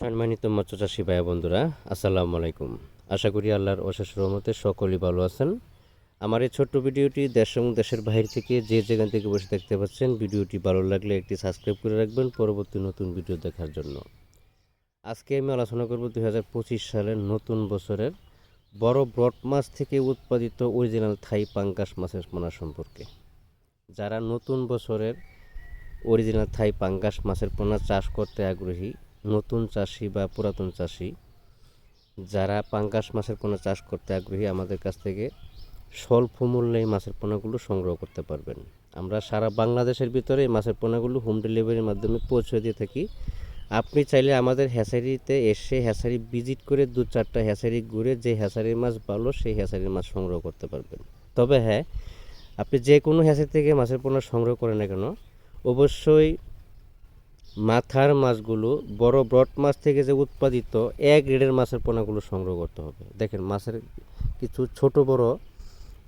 সম্মানিত মৎস্য চাষী ভাই বন্ধুরা, আসসালামু আলাইকুম। আশা করি আল্লাহর অশেষ রহমতে সকলেই ভালো আছেন। আমার এই ছোট্ট ভিডিওটি দেশ এবং দেশের বাইরে থেকে যে যেখান থেকে বসে দেখতে পাচ্ছেন, ভিডিওটি ভালো লাগলে একটি সাবস্ক্রাইব করে রাখবেন পরবর্তী নতুন ভিডিও দেখার জন্য। আজকে আমি আলোচনা করব দুই হাজার পঁচিশ সালের নতুন বছরের বড় ব্রড মাছ থেকে উৎপাদিত অরিজিনাল থাই পাঙ্গাস মাছের পোনা সম্পর্কে। যারা নতুন বছরের অরিজিনাল থাই পাঙ্গাস মাছের পোনা চাষ করতে আগ্রহী নতুন চাষি বা পুরাতন চাষি, যারা পাঙ্গাস মাছের পোনা চাষ করতে আগ্রহী, আমাদের কাছ থেকে স্বল্প মূল্যে এই মাছের পোনাগুলো সংগ্রহ করতে পারবেন। আমরা সারা বাংলাদেশের ভিতরে এই মাছের পোনাগুলো হোম ডেলিভারির মাধ্যমে পৌঁছে দিয়ে থাকি। আপনি চাইলে আমাদের হ্যাচারিতে এসে হ্যাচারি ভিজিট করে দু চারটা হ্যাচারি ঘুরে যে হ্যাচারির মাছ ভালো, সেই হ্যাচারির মাছ সংগ্রহ করতে পারবেন। তবে হ্যাঁ আপনি যে কোনো হ্যাচারি থেকে মাছের পোনা সংগ্রহ করেন না কেন, অবশ্যই মাথার মাছগুলো বড় ব্রড মাছ থেকে যে উৎপাদিত এক গ্রেডের মাছের পোনাগুলো সংগ্রহ করতে হবে। দেখেন, মাছের কিছু ছোট বড়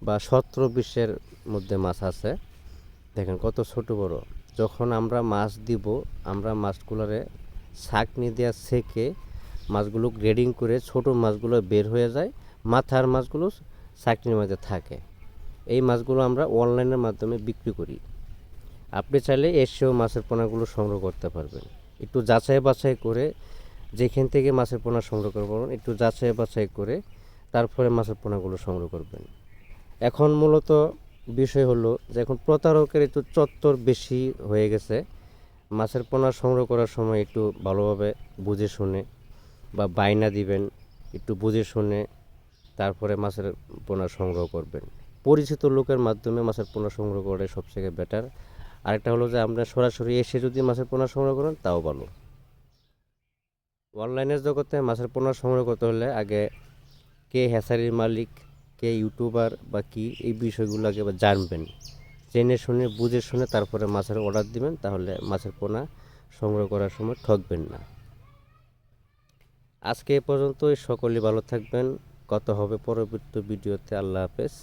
বা সতেরো বিশের মধ্যে মাছ আছে। দেখেন, কত ছোট বড়। যখন আমরা মাছ দিব, আমরা মাছগুলোরে ছাকনি দেওয়া সেকে মাছগুলো গ্রেডিং করে ছোট মাছগুলো বের হয়ে যায়, মাথার মাছগুলো ছাকনির মধ্যে থাকে। এই মাছগুলো আমরা অনলাইনের মাধ্যমে বিক্রি করি। আপনি চাইলে এসেও মাছের পোনাগুলো সংগ্রহ করতে পারবেন। একটু যাচাই বাছাই করে যেখান থেকে মাছের পোনা সংগ্রহ করবেন, একটু যাচাই বাছাই করে তারপরে মাছের পোনাগুলো সংগ্রহ করবেন। এখন মূলত বিষয় হলো যে এখন প্রতারকের একটু চত্বর বেশি হয়ে গেছে। মাছের পোনা সংগ্রহ করার সময় একটু ভালোভাবে বুঝে শুনে বা বাইনা দিবেন, একটু বুঝে শুনে তারপরে মাছের পোনা সংগ্রহ করবেন। পরিচিত লোকের মাধ্যমে মাছের পোনা সংগ্রহ করে সবথেকে বেটার আরেকটা হলো যে আমরা সরাসরি এসে যদি মাছের পোনা সংগ্রহ করেন, তাও ভালো। অনলাইনের জগতে মাছের পোনা সংগ্রহ করতে হলে আগে কে হ্যাসারির মালিক, কে ইউটিউবার বা কি, এই বিষয়গুলো আগে জানবেন। জেনে শুনে, বুঝে শুনে তারপরে মাছের অর্ডার দিবেন, তাহলে মাছের পোনা সংগ্রহ করার সময় ঠকবেন না। আজকে এ পর্যন্তই সকলেই ভালো থাকবেন। কত হবে পরবর্তী ভিডিওতে। আল্লাহ হাফেজ।